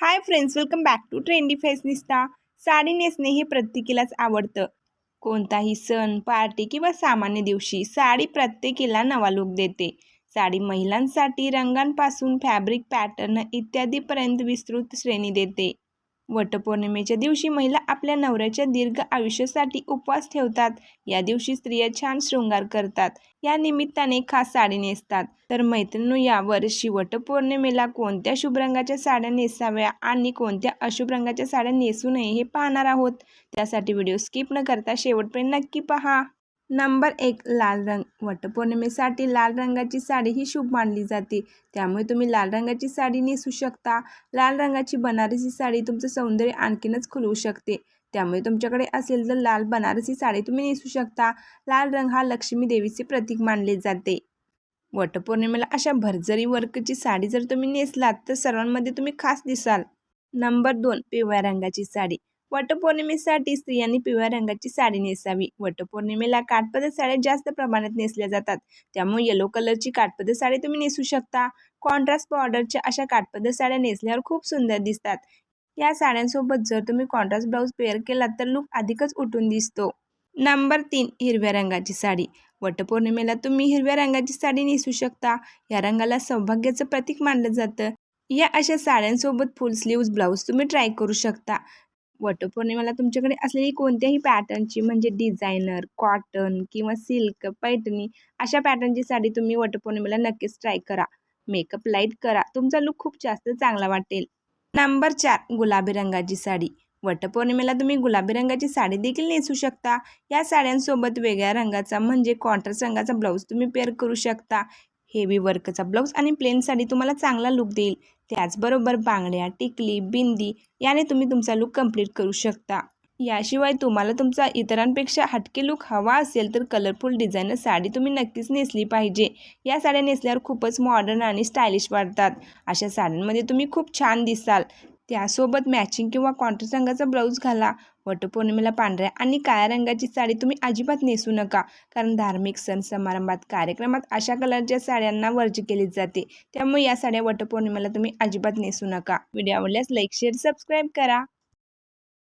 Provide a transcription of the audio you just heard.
Hi friends welcome back to trendy fashionista sari नेसणे हे प्रत्येकीलाच आवडतं. कोणताही सण पार्टी किंवा सामान्य दिवशी साडी प्रत्येकीला नवा लुक देते. साडी महिलांसाठी रंगांपासून फॅब्रिक पॅटर्न इत्यादीपर्यंत विस्तृत श्रेणी देते. वटपौर्णिमेच्या दिवशी महिला आपल्या नवऱ्याच्या दीर्घ आयुष्यासाठी उपवास ठेवतात. या दिवशी स्त्रिया छान शृंगार करतात. या निमित्ताने खास साडी नेसतात. तर मैत्रिणू या वर्षी वटपौर्णिमेला कोणत्या शुभ रंगाच्या साड्या नेसाव्या आणि कोणत्या अशुभ रंगाच्या साड्या नेसू नये हे पाहणार आहोत. त्यासाठी व्हिडिओ स्किप न करता शेवटपर्यंत नक्की पहा. नंबर एक लाल रंग. वटपौर्णिमेसाठी लाल रंगाची साडी ही शुभ मानली जाते. त्यामुळे तुम्ही लाल रंगाची साडी नेसू शकता. लाल रंगाची बनारसी साडी तुमचं सौंदर्य आणखीनच खुलवू शकते. त्यामुळे तुमच्याकडे असेल तर लाल बनारसी साडी तुम्ही नेसू शकता. लाल रंग हा लक्ष्मी देवीचे प्रतीक मानले जाते. वटपौर्णिमेला अशा भरजरी वर्कची साडी जर तुम्ही नेसलात तर सर्वांमध्ये तुम्ही खास दिसाल. नंबर दोन पिवळ्या रंगाची साडी. वटपौर्णिमेसाठी स्त्रियांनी पिवळ्या रंगाची साडी नेसावी. वटपौर्णिमेला काठपदर साड्या जास्त प्रमाणात नेसल्या जातात. त्यामुळे येलो कलरची काठपदर साडी तुम्ही नेसू शकता. कॉन्ट्रास्ट बॉर्डरच्या अशा काठपदर साड्या नेसल्यावर खूप सुंदर दिसतात. या साड्यांसोबत जर तुम्ही कॉन्ट्रास्ट ब्लाऊज पेअर केला तर लुक अधिकच उठून दिसतो. नंबर तीन हिरव्या रंगाची साडी. वटपौर्णिमेला तुम्ही हिरव्या रंगाची साडी नेसू शकता. या रंगाला सौभाग्याचं प्रतीक मानलं जातं. या अशा साड्यांसोबत फुल स्लीव्ज ब्लाऊज तुम्ही ट्राय करू शकता. वटपौर्णिमेला तुमच्याकडे असलेली कोणत्याही पॅटर्नची म्हणजे डिझायनर कॉटन किंवा सिल्क पैठणी अशा पॅटर्नची साडी तुम्ही वटपौर्णिमेला नक्कीच ट्राय करा. मेकअप लाइट करा. तुमचा लुक खूप जास्त चांगला वाटेल. नंबर चार गुलाबी रंगाची साडी. वटपौर्णिमेला तुम्ही गुलाबी रंगाची साडी देखील नेसू शकता. या साड्यांसोबत वेगळ्या रंगाचा म्हणजे कॉन्ट्रास्ट रंगाचा ब्लाऊज तुम्ही पेअर करू शकता. हेवी वर्कचा ब्लाऊज आणि प्लेन साडी तुम्हाला चांगला लुक देईल. त्याचबरोबर बांगड्या टिकली बिंदी याने तुम्ही तुमचा लुक कंप्लीट करू शकता. याशिवाय तुम्हाला तुमचा इतरांपेक्षा हटके लुक हवा असेल तर कलरफुल डिझायनर साडी तुम्ही नक्कीच नेसली पाहिजे. या साड्या नेसल्यावर खूपच मॉडर्न आणि स्टायलिश वाटतात. अशा साड्यांमध्ये तुम्ही खूप छान दिसाल. त्यासोबत मॅचिंग किंवा कॉन्ट्रास्ट रंगाचा ब्लाऊज घाला. वटपौर्णिमेला पांढऱ्या आणि काळ्या रंगाची साडी तुम्ही अजिबात नेसू नका. कारण धार्मिक सण समारंभात कार्यक्रमात अशा कलरच्या साड्यांना वर्ज केली जाते. त्यामुळे या साड्या वटपौर्णिमेला तुम्ही अजिबात नेसू नका. व्हिडिओ आवडल्यास लाईक शेअर सबस्क्राईब करा.